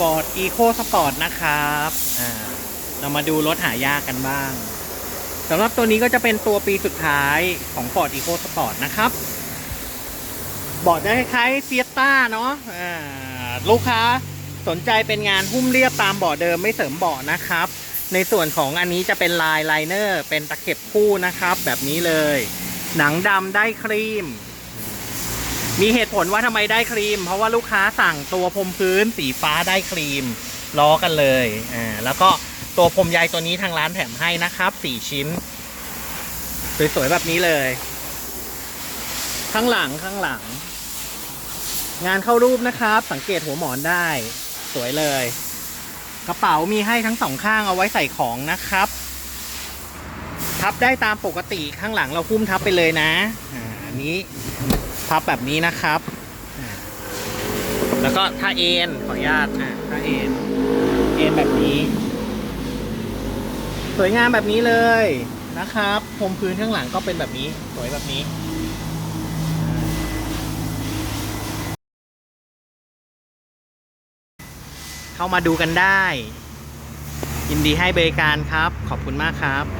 Ford Eco Sport นะครับอ่าเรามาดูรถหายากกันบ้างสำหรับตัวนี้ก็จะเป็นตัวปีสุดท้ายของ Ford Eco Sport นะครับเบาะจะคล้ายๆเฟียต้าเนาะอ่าลูกค้าสนใจเป็นงานหุ้มเรียบตามเบาะเดิมไม่เสริมเบาะนะครับ ในส่วนของอันนี้จะเป็นลายไลเนอร์ เป็นตะเข็บคู่นะครับ แบบนี้เลย หนังดำได้ครีม มีเหตุผลว่าทำไมได้ครีม เพราะว่าลูกค้าสั่งตัวพรมพื้นสีฟ้าได้ครีมล้อกันเลยอ่าแล้วก็ตัวพรมใยตัวนี้ทางร้านแถมให้นะครับสี่ชิ้น สวยๆแบบนี้เลย ข้างหลังข้างหลัง งานเข้ารูปนะครับ สังเกตหัวหมอนได้ สวยเลย กระเป๋ามีให้ทั้งสองข้างเอาไว้ใส่ของนะครับ ทับได้ตามปกติข้างหลังเราคุ้มทับไปเลยนะ อ่าอันนี้ พับแบบนี้นะครับอ่าแล้วก็ถ้าเอ็นขออนุญาตอ่าถ้าเอ็นเอ็นแบบนี้ สวยงามแบบนี้เลยนะครับพรมพื้นข้างหลังก็เป็นแบบนี้ สวยแบบนี้เข้ามาดูกันได้ ยินดีให้บริการครับ ขอบคุณมากครับ